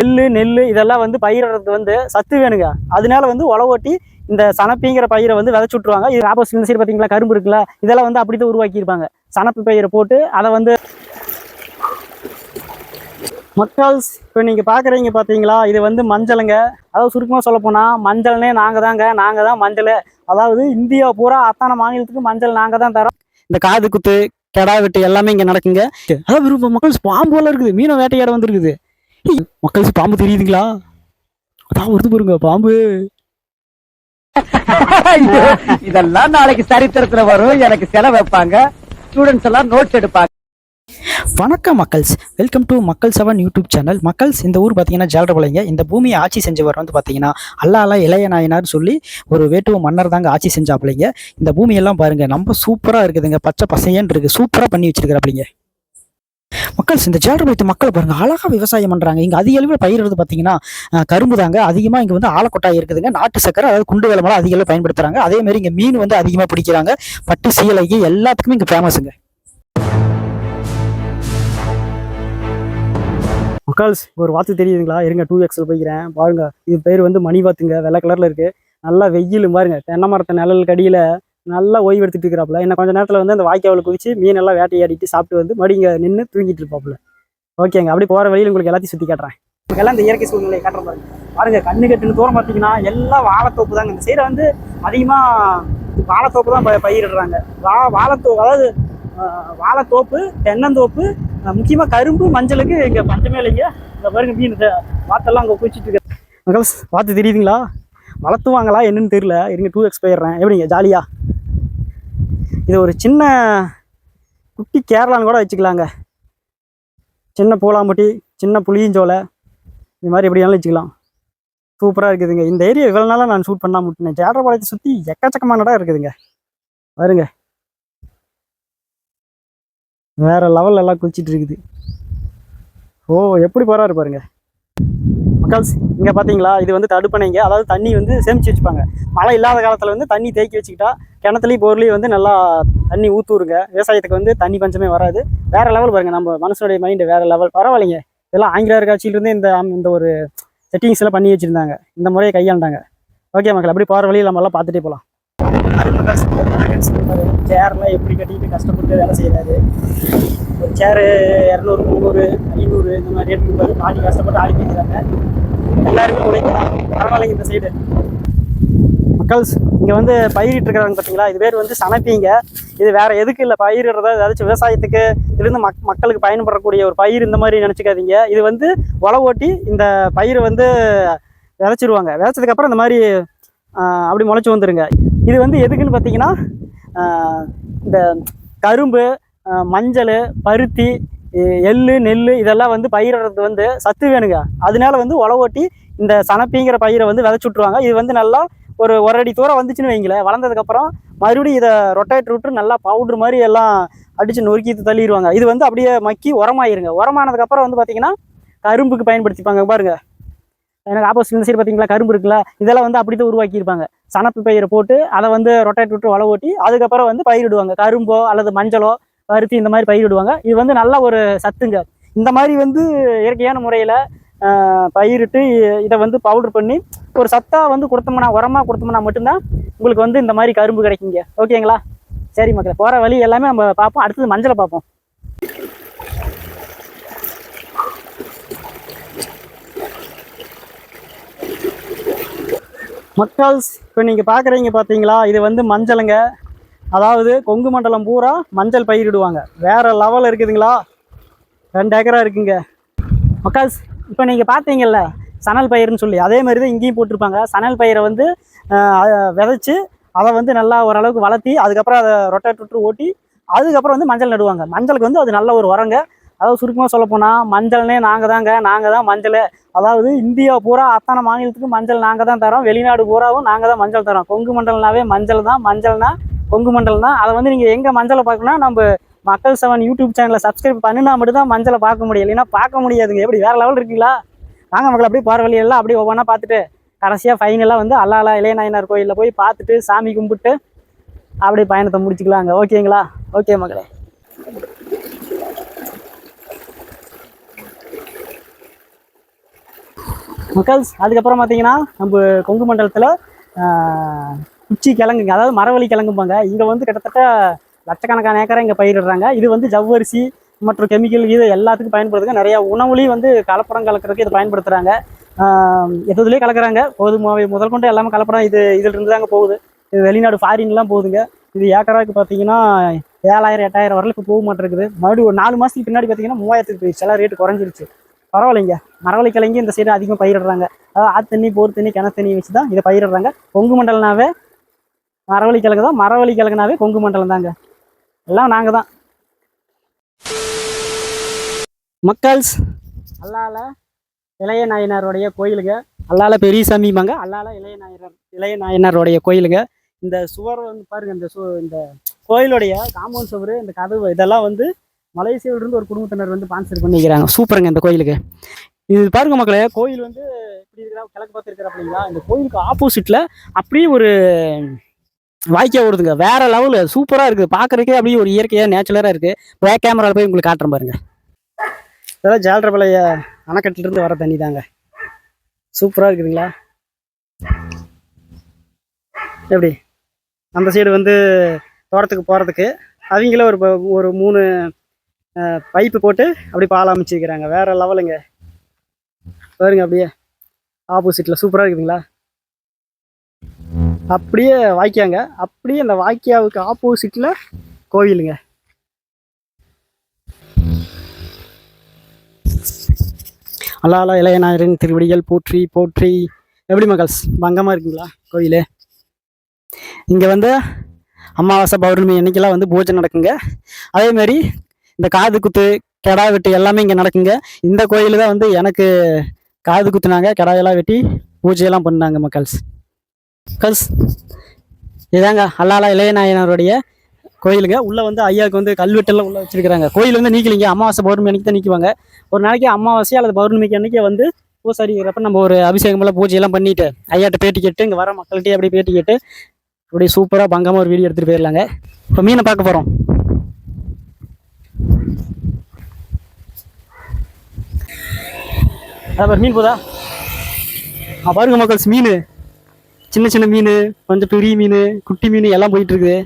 நெல் நெல் இதெல்லாம் வந்து பயிரிடுறதுக்கு வந்து சத்து வேணுங்க. அதனால வந்து உழவு ஓட்டி இந்த சனப்பிங்கிற பயிரை வந்து விதைச்சு விட்ருவாங்க இது ஆப்போசிட் இந்த சைடு பார்த்தீங்களா? கரும்பு இருக்குல்ல இதெல்லாம் வந்து அப்படி தான் உருவாக்கியிருப்பாங்க. சனப்பு பயிரை போட்டு அதை வந்து மக்கள்ஸ் இப்போ நீங்கள் பார்க்குறீங்க பார்த்தீங்களா? இது வந்து மஞ்சளுங்க. அதாவது சுருக்கமாக சொல்ல போனால் மஞ்சள்னே நாங்கள் தாங்க நாங்கள் தான் மஞ்சள். அதாவது இந்தியா பூரா அத்தனை மாநிலத்துக்கு மஞ்சள் நாங்கள் தான் தரோம். இந்த காது குத்து கெடா வெட்டு எல்லாமே இங்கே நடக்குங்க. அதாவது விருப்பம் மக்கள் பாம்பு எல்லாம் இருக்குது. மீனை வேட்டையாட வந்துருக்குது. ஏய், மக்கள்ஸ் பாம்பு தெரியுதுங்களா? அதான் வருது பாருங்க பாம்பு. இதெல்லாம் நாளைக்கு சரித்திரத்துல வரும். எனக்கு செலவு வைப்பாங்க. ஸ்டூடெண்ட்ஸ் எல்லாம் நோட்ஸ் எடுப்பாங்க. வணக்கம் மக்கள்ஸ். Welcome to Makkal seven YouTube channel மக்கள்ஸ் இந்த ஊர் பார்த்தீங்கன்னா ஜால்ரபாளையங்க இந்த பூமியை ஆட்சி செஞ்சவர் வந்து பார்த்தீங்கன்னா அல்லாலா இளைய நாயனார் சொல்லி ஒரு வேட்டுவ மன்னர் தாங்க ஆட்சி செஞ்சாப்பிள்ளைங்க இந்த பூமியெல்லாம் பாருங்க நம்ம சூப்பராக இருக்குதுங்க. பச்சை பசையன்னு இருக்கு. சூப்பராக பண்ணி வச்சிருக்கிறாப்பிள்ளைங்க மக்கள்ஸ் இந்த ஜால்ரபாளையத்து மக்களை பாருங்க அழகா விவசாயம் பண்றாங்க. இங்க அதிக அளவில் பயிரிடுறது பார்த்தீங்கன்னா கரும்பு தாங்க. அதிகமாக இங்க வந்து ஆலக்கொட்டாய் இருக்குதுங்க. நாட்டு சக்கரை அதாவது குண்டு விளமெல்லாம் அதிக அளவு பயன்படுத்துறாங்க. அதே மாதிரி இங்க மீன் வந்து அதிகமாக பிடிக்கிறாங்க. பட்டு சீலைக்கு எல்லாத்துக்குமே இங்க ஃபேமஸுங்க மக்கள்ஸ் ஒரு வாத்து தெரியுதுங்களா? இருங்க டூ எக்ஸில் போய்க்கிறேன். பாருங்க இது பேர் வந்து மணி வாத்துங்க வெள்ளை கலரில் இருக்கு. நல்லா வெயில் பாருங்க. தென்னை மரத்தை நிழல் கடியில் நல்லா ஓய்வு எடுத்துட்டு இருக்கிறாப்புல. என்ன கொஞ்சம் நேரத்தில் வந்து அந்த வாய்க்காவில் குதிச்சு மீன் எல்லாம் வேட்டையாடிட்டு சாப்பிட்டு வந்து மடிங்க இங்கே நின்று தூங்கிட்டு இருப்பாப்புல. ஓகேங்க அப்படி போகிற வழியில் உங்களுக்கு எல்லாத்தையும் சுற்றி காட்டுறேன். எல்லாம் இந்த இயற்கை சூழ்நிலையை காட்டுற பாருங்க பாருங்க கண்ணு கட்டுன்னு தூரம் பார்த்தீங்கன்னா எல்லாம் வாழைத்தோப்பு தாங்க. இந்த சைடை வந்து அதிகமாக வாழைத்தோப்பு தான் ப- பயிரிடுறாங்க. வா வாழைத்தோப்பு அதாவது வாழைத்தோப்பு தென்னந்தோப்பு முக்கியமாக கரும்பு மஞ்சளுக்கு இங்கே பஞ்சமே இல்லைங்க இந்த பாருங்க மீன் வாத்தெல்லாம் அங்கே குளிச்சுட்டு இருக்கு. மக்கள் வாத்து தெரியுதுங்களா? வளர்த்துவாங்களா என்னன்னு தெரியல. இருங்க டூ எக்ஸ் போயிடுறேன் எப்படிங்க? ஜாலியாக இது ஒரு சின்ன குட்டி கேரளான்னு கூட வச்சுக்கலாங்க. சின்ன பூலாம்பட்டி சின்ன புளியஞ்சோலை இது மாதிரி எப்படினாலும் வச்சுக்கலாம். சூப்பராக இருக்குதுங்க. இந்த ஏரியா இவ்வளோ நாளாக நான் ஷூட் பண்ணால் முட்டினேன் ஜேடரபாளையத்தை சுற்றி எக்கச்சக்கமான இடம் இருக்குதுங்க. வருங்க வேறு லெவலில் எல்லாம் குளிச்சிட்டு இருக்குது. ஓ எப்படி போகிறாரு பாருங்க. மக்கள்ஸ் இங்கே பார்த்தீங்களா இது வந்து தடுப்பணைங்க அதாவது தண்ணி வந்து சேமித்து வச்சுப்பாங்க. மழை இல்லாத காலத்தில் வந்து தண்ணி தேக்கி வச்சுக்கிட்டா கிணத்துலேயும் போர்லேயும் வந்து நல்லா தண்ணி ஊற்றுருங்க விவசாயத்துக்கு வந்து தண்ணி பஞ்சமே வராது. வேறு லெவல் பாருங்க நம்ம மனசுடைய மைண்டு வேறு லெவல் பரவாயில்லைங்க. இதெல்லாம் ஆங்கிலேயர் காட்சியிலிருந்து இந்த இந்த ஒரு செட்டிங்ஸ் எல்லாம் பண்ணி வச்சுருந்தாங்க. இந்த முறையை கையாண்டாங்க. ஓகே மக்கள் அப்படி போகிற வழியில் நம்ம எல்லாம் பார்த்துட்டே போகலாம் சேர்லாம் எப்படி கட்டிக்கிட்டு கஷ்டப்பட்டு வேலை செய்கிறாரு ஒரு சேரு இரநூறு முந்நூறு ஐநூறு இந்த மாதிரி ரேட் கொடுப்பாரு ஆடி கஷ்டப்பட்டு ஆடி பேசுகிறாங்க எல்லாருமே உழைக்கலாம். பரவாயில்லைங்க இந்த சைடு மக்கள்ஸ் இங்கே வந்து பயிரிட்டு இருக்கிறாங்க பார்த்தீங்களா இது பேர் வந்து சமைப்பீங்க இது வேற எதுக்கு இல்லை பயிரிடுறதா ஏதாச்சும் விவசாயத்துக்கு இருந்து மக் மக்களுக்கு பயன்படக்கூடிய ஒரு பயிர் இந்த மாதிரி நினச்சிக்காதீங்க. இது வந்து உழவு ஓட்டி இந்த பயிரை வந்து விதைச்சிருவாங்க. விதைச்சதுக்கப்புறம் இந்த மாதிரி அப்படி முளைச்சி வந்துருங்க. இது வந்து எதுக்குன்னு பார்த்தீங்கன்னா இந்த கரும்பு மஞ்சள் பருத்தி எள் எள்ளு நெல் இதெல்லாம் வந்து பயிரிடுறது வந்து சத்து வேணுங்க. அதனால வந்து உழவு ஓட்டி இந்த சனப்பிங்கிற பயிரை வந்து விதைச்சு விட்ருவாங்க இது வந்து நல்லா ஒரு ஒரு அடி தூரம் வந்துச்சுன்னு வைங்களேன். வளர்ந்ததுக்கப்புறம் மறுபடியும் இதை ரொட்டேட் விட்டு நல்லா பவுடர் மாதிரி எல்லாம் அடிச்சு நொறுக்கி தள்ளிடுவாங்க. இது வந்து அப்படியே மக்கி உரமாயிருங்க. உரமானதுக்கப்புறம் வந்து பார்த்தீங்கன்னா கரும்புக்கு பயன்படுத்திப்பாங்க. பாருங்க. எனக்கு ஆப்போசிட் இந்த சைடு பார்த்தீங்களா கரும்பு இருக்குல்ல. இதெல்லாம் வந்து அப்படி தான் உருவாக்கியிருப்பாங்க. சணப்பு பயிரை போட்டு அதை வந்து ரொட்டேட் விட்டு வள ஓட்டி அதுக்கப்புறம் வந்து பயிரிடுவாங்க. கரும்போ அல்லது மஞ்சளோ பருத்தி இந்த மாதிரி பயிரிடுவாங்க. இது வந்து நல்ல ஒரு சத்துங்க. இந்த மாதிரி வந்து இயற்கையான முறையில் பயிரிட்டு இதை வந்து பவுடர் பண்ணி ஒரு சத்தாக வந்து கொடுத்தோம்னா உரமாக கொடுத்தோம்னா மட்டும்தான் உங்களுக்கு வந்து இந்த மாதிரி கரும்பு கிடைக்குங்க. ஓகேங்களா? சரி மக்கள் போகிற வழி எல்லாமே நம்ம பார்ப்போம். அடுத்தது மஞ்சளை பார்ப்போம். மக்கள்ஸ் இப்போ நீங்கள் பார்க்குறீங்க பார்த்தீங்களா இது வந்து மஞ்சளுங்க. அதாவது கொங்கு மண்டலம் பூரா மஞ்சள் பயிரிடுவாங்க. வேறு லெவல் இருக்குதுங்களா? ரெண்டு ஏக்கரா இருக்குங்க. மக்கள்ஸ் இப்போ நீங்கள் பார்த்தீங்கல்ல சணல் பயிர்னு சொல்லி அதே மாதிரி தான் இங்கேயும் போட்டிருப்பாங்க. சணல் பயிரை வந்து விதைச்சி அதை வந்து நல்லா ஓரளவுக்கு வளர்த்தி அதுக்கப்புறம் அதை ரொட்டேட் விட்டு ஓட்டி அதுக்கப்புறம் வந்து மஞ்சள் நடுவாங்க. மஞ்சளுக்கு வந்து அது நல்ல ஒரு உரங்க. அதாவது சுருக்கமாக சொல்லப்போனால் மஞ்சள்னே நாங்கள் தாங்க. நாங்கள் தான் மஞ்சள் அதாவது இந்தியா பூரா அத்தனை மாநிலத்துக்கு மஞ்சள் நாங்கள் தான் தரோம். வெளிநாடு பூராவும் நாங்கள் தான் மஞ்சள் தரோம். கொங்கு மண்டலம்னாவே மஞ்சள் தான் மஞ்சள்னா கொங்கு மண்டல் தான். அதை வந்து நீங்கள் எங்கே மஞ்சளை பார்க்கணும்னா நம்ம மக்கள் செவன் யூடியூப் சேனலை சப்ஸ்கிரைப் பண்ணினா மட்டும் தான் மஞ்சளை பார்க்க முடியும். இல்லைன்னா பார்க்க முடியாதுங்க. எப்படி வேற லெவல் இருக்கீங்களா? வாங்க மக்கள் அப்படியே போகிற வழியெல்லாம் அப்படியே ஒவ்வொன்றா பார்த்துட்டு கடைசியாக ஃபைனலாக வந்து அல்லாலா இளையநாயனார் கோயிலில் போய் பார்த்துட்டு சாமி கும்பிட்டு அப்படியே பயணத்தை முடிச்சுக்கலாங்க. ஓகேங்களா? ஓகே மக்களே. மக்கள்ஸ் அதுக்கப்புறம் பார்த்தீங்கன்னா நம்ம கொங்கு மண்டலத்தில் குச்சி கிழங்குங்க அதாவது மரவள்ளி கிழங்கும்பாங்க. இங்கே வந்து கிட்டத்தட்ட லட்சக்கணக்கான ஏக்கரை இங்கே பயிரிடுறாங்க. இது வந்து ஜவ்வரிசி மற்றும் கெமிக்கல் இது எல்லாத்துக்கும் பயன்படுத்துங்க நிறையா உணவுலையும் வந்து கலப்படம் கலக்கிறதுக்கு இதை பயன்படுத்துகிறாங்க எதுலேயும் கலக்குறாங்க. கோதுமாவை முதல் கொண்டு எல்லாமே கலப்படம் இது இதில் இருந்து தாங்க போகுது. இது வெளிநாடு ஃபாரின்லாம் போகுதுங்க. இது ஏக்கராவுக்கு பார்த்தீங்கன்னா ஏழாயிரம் எட்டாயிரம் வரலுக்கு இப்போ போக மாட்டேருக்குது மறுபடியும் ஒரு நாலு மாதத்துக்கு பின்னாடி பார்த்தீங்கன்னா மூவாயிரத்துக்கு போயிடுச்சு எல்லாம் ரேட்டு குறைஞ்சிருச்சு. பரவாயில்லைங்க. மரவள்ளி கிழங்கு இந்த சைடு அதிகமாக பயிரிடுறாங்க. அதாவது ஆத்து தண்ணி போர் தண்ணி கிணத்து தண்ணி வச்சு தான் இதை பயிரிடுறாங்க. கொங்கு மண்டலம்னாவே மரவள்ளி கிழங்கு தான் மரவள்ளி கிழங்குனாவே கொங்கு மண்டலம் தாங்க. எல்லாம் நாங்கள் தான். மக்கள்ஸ் அல்லால இளைய நாயனாருடைய கோயிலுங்க. அல்லால பெரியசாமிம்பாங்க அல்லால இளைய நாயனார் இளைய நாயனாருடைய கோயிலுங்க. இந்த சுவர் வந்து பாருங்க இந்த சு இந்த கோயிலுடைய காம்பவுண்ட் சுவர் இந்த கதவு இதெல்லாம் வந்து மலேசியாவில இருந்து ஒரு குடும்பத்தினர் வந்து ஸ்பான்சர் பண்ணிக்கிறாங்க. சூப்பருங்க இந்த கோயிலுக்கு. இது பாருங்க மக்களே கோயில் வந்து இப்படி இருக்கிறா கிழக்கு பார்த்து இருக்கிற அப்படிங்களா? இந்த கோயிலுக்கு ஆப்போசிட்ல அப்படியே ஒரு வாய்க்கா வருதுங்க வேற லெவலு சூப்பரா இருக்குது. பார்க்குறதுக்கே அப்படியே ஒரு இயற்கையா நேச்சுரலா இருக்கு. பேக் கேமரால போய் உங்களுக்கு காட்டுறேன் பாருங்க. இதெல்லாம் ஜால்ரபலைய அணைக்கட்டுல இருந்து வர தண்ணி தாங்க. சூப்பரா இருக்குதுங்களா? எப்படி? அந்த சைடு வந்து தோட்டத்துக்கு போகிறதுக்கு அவங்களே ஒரு ப- ஒரு மூணு பைப்பு போட்டு அப்படி பால் அமைச்சிருக்கிறாங்க. வேற லெவலுங்க பாருங்க அப்படியே. ஆப்போசிட்டில் சூப்பராக இருக்குதுங்களா? அப்படியே வாய்க்காங்க. அப்படியே அந்த வாய்க்காவுக்கு ஆப்போசிட்டில் கோவிலுங்க. அல்லாலா இளையநாயரின் திருவடிகள் போற்றி போற்றி. எப்படி மகள்ஸ் பங்கமாக இருக்குங்களா? கோயில் இங்கே வந்து அமாவாசை பௌர்ணமி அன்னைக்கெல்லாம் வந்து பூஜை நடக்குங்க. அதே மாதிரி இந்த காது குத்து கெடா வெட்டு எல்லாமே இங்கே நடக்குங்க. இந்த கோயில் தான் வந்து எனக்கு காது குத்துனாங்க கெடாயெல்லாம் வெட்டி பூஜையெல்லாம் பண்ணாங்க மக்கள்ஸ். மக்கள்ஸ் இதாங்க அல்லாலா இளையநாயனருடைய கோயிலுங்க. உள்ளே வந்து ஐயாவுக்கு வந்து கல்வெட்டெல்லாம் உள்ளே வச்சிருக்கிறாங்க. கோயில் வந்து நீக்கலிங்க. அமாவாசை பௌர்ணமி அன்னைக்கு தான் நீக்குவாங்க. ஒரு நாளைக்கு அமாவாசை அல்லது பௌர்ணமிக்கு அன்றைக்கி வந்து பூசாரிங்கிறப்ப நம்ம ஒரு அபிஷேகமெல்லாம் பூஜையெல்லாம் பண்ணிவிட்டு ஐயாட்ட பேட்டி கேட்டு இங்கே வர மக்கள்கிட்டயே அப்படியே பேட்டி கேட்டு அப்படியே சூப்பராக பங்கமாக ஒரு வீடியோ எடுத்துகிட்டு போயிடலாங்க இப்போ மீனை பார்க்க போகிறோம் அதான் மீன் போதா? ஆ பாருங்க மக்கள்ஸ் மீன். சின்ன சின்ன மீன் கொஞ்சம் பெரிய மீன் குட்டி மீன் எல்லாம் போயிட்டு இருக்குது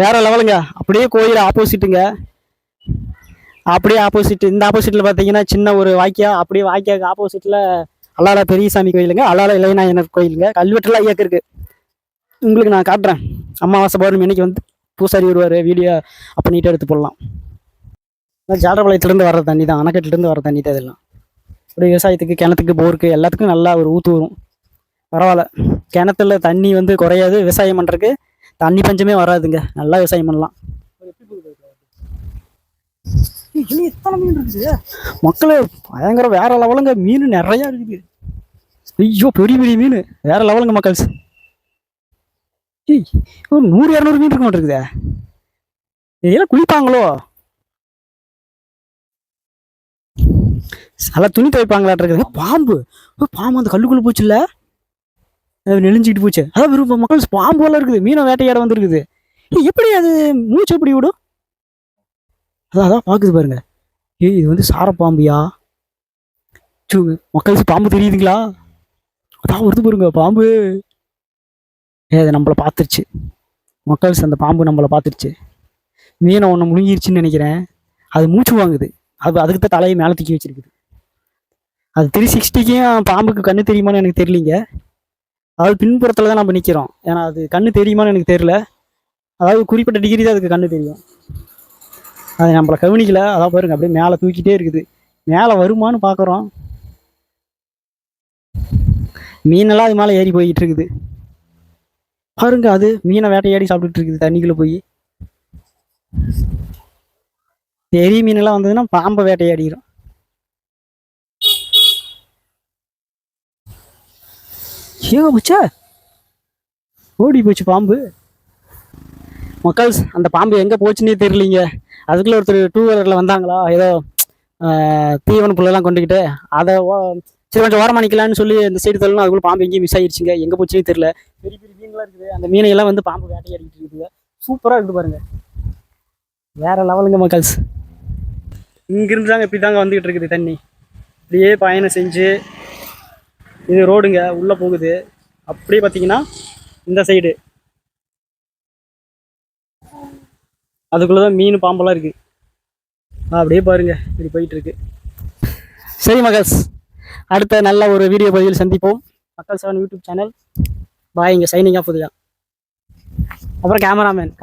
வேற லெவலுங்க அப்படியே கோயில் ஆப்போசிட்டுங்க அப்படியே ஆப்போசிட் இந்த ஆப்போசிட்டில் பார்த்தீங்கன்னா சின்ன ஒரு வாய்க்கா அப்படியே வாய்க்காக்கு ஆப்போசிட்டில் அல்லால பெரியசாமி கோயிலுங்க அல்லால இளையநாயனர் கோயிலுங்க. கல்வெட்டுலாம் இயக்க இருக்கு. உங்களுக்கு நான் காட்டுறேன். அமாவாசை பௌர்ணமி இன்னைக்கு வந்து பூசாரி வருவார் வீடியோ அப்போ நீட்டாக எடுத்து போடலாம். ஜாடபாளையத்துலேருந்து வர தண்ணி தான் அணைக்கட்டுலேருந்து வர தண்ணி தான் இதெல்லாம். இப்படி விவசாயத்துக்கு கிணத்துக்கு போருக்கு எல்லாத்துக்கும் நல்லா ஒரு ஊற்று வரும். பரவாயில்ல. கிணத்துல தண்ணி வந்து குறையாது விவசாயம் பண்ணுறதுக்கு தண்ணி பஞ்சமே வராதுங்க. நல்லா விவசாயம் பண்ணலாம். மக்களே பயங்கர வேற லெவலுங்க. மீன் நிறையா இருக்குது. ஐயோ பெரிய பெரிய மீன். வேற லெவலுங்க ஒரு நூறு இரநூறு மீன் இருக்க மாட்டிருக்குதே இதெல்லாம் குளிப்பாங்களோ? நல்லா துணி துவைப்பாங்களாட்டு பாம்பு. பாம்பு அந்த கல்லுக்குள்ளே போச்சுல்ல? அது நெளிஞ்சிக்கிட்டு போச்சு. அதான் விரும்ப மக்கள் பாம்பு எல்லாம் இருக்குது. மீனை வேட்டையாட வந்துருக்குது. ஏய், எப்படி அது மூச்சு எப்படி விடும்? அதான் அதான் பார்க்குது பாருங்க. ஏய் இது வந்து சாரப்பாம்பியா சூ மக்களுக்கு பாம்பு தெரியுதுங்களா? அதான் வருது பாருங்க பாம்பு. ஏ அது நம்மளை பார்த்துருச்சு மக்கள்ஸ் அந்த பாம்பு நம்மளை பார்த்துருச்சு மீனை ஒன்று முழுங்கிருச்சுன்னு நினைக்கிறேன். அது மூச்சு வாங்குது. அது அதுக்கு தான் தலையை மேலே தூக்கி வச்சிருக்குது. அது த்ரீ சிக்ஸ்டிக்கும் பாம்புக்கு கண்ணு தெரியுமான்னு எனக்கு தெரியலிங்க. அதாவது பின்புறத்தில் தான் நம்ம நிற்கிறோம் ஏன்னா அது கண்ணு தெரியுமான்னு எனக்கு தெரியல. அதாவது குறிப்பிட்ட டிகிரி தான் அதுக்கு கண்ணு தெரியும். அது நம்மளை கவனிக்கல. அதான் பாருங்க அப்படியே மேலே தூக்கிட்டே இருக்குது. மேலே வருமான்னு பார்க்குறோம் மீனெல்லாம் அது மேலே ஏறி போய்கிட்டு இருக்குது. பாருங்க அது மீனை வேட்டையாடி சாப்பிட்டுட்டு இருக்குது தண்ணிக்குள்ளே போய். பெரிய மீனெல்லாம் வந்ததுன்னா பாம்பை வேட்டையாடிடும் ஏங்க போச்சா ஓடி போச்சு பாம்பு. மக்கள்ஸ் அந்த பாம்பு எங்கே போச்சுன்னே தெரியலீங்க. அதுக்குள்ளே ஒருத்தர் டூ வீலரில் வந்தாங்களா? ஏதோ தீவன புள்ளெல்லாம் கொண்டுக்கிட்டு அதை ஓ- சரி கொஞ்சம் ஓரமாக சொல்லி இந்த சைடு தள்ளணும் அதுக்குள்ள பாம்பு எங்கேயும் மிஸ் ஆயிடுச்சுங்க எங்கே போச்சுன்னே தெரியல. பெரிய பெரிய மீன்லாம் இருக்குது. அந்த மீனையெல்லாம் வந்து பாம்பு வேட்டையாடிக்கிட்டு இருக்குது. சூப்பராக இருக்குது பாருங்கள் வேறு லெவலுங்க மக்கள்ஸ். இங்கிருந்து தாங்க இப்படி தாங்க வந்துகிட்டு இருக்குது தண்ணி. இப்படியே பயணம் செஞ்சு இது ரோடுங்க உள்ளே போகுது. அப்படியே பார்த்தீங்கன்னா இந்த சைடு அதுக்குள்ளே தான் மீன் பாம்பெல்லாம் இருக்குது அப்படியே பாருங்க இப்படி போயிட்டு இருக்கு சரி மகஸ் அடுத்த நல்ல ஒரு வீடியோ பதிவில் சந்திப்போம். மக்கள் செவன் யூடியூப் சேனல். பாய் இங்கே சைனிங் ஆஃப் அப்புறம் கேமராமேன்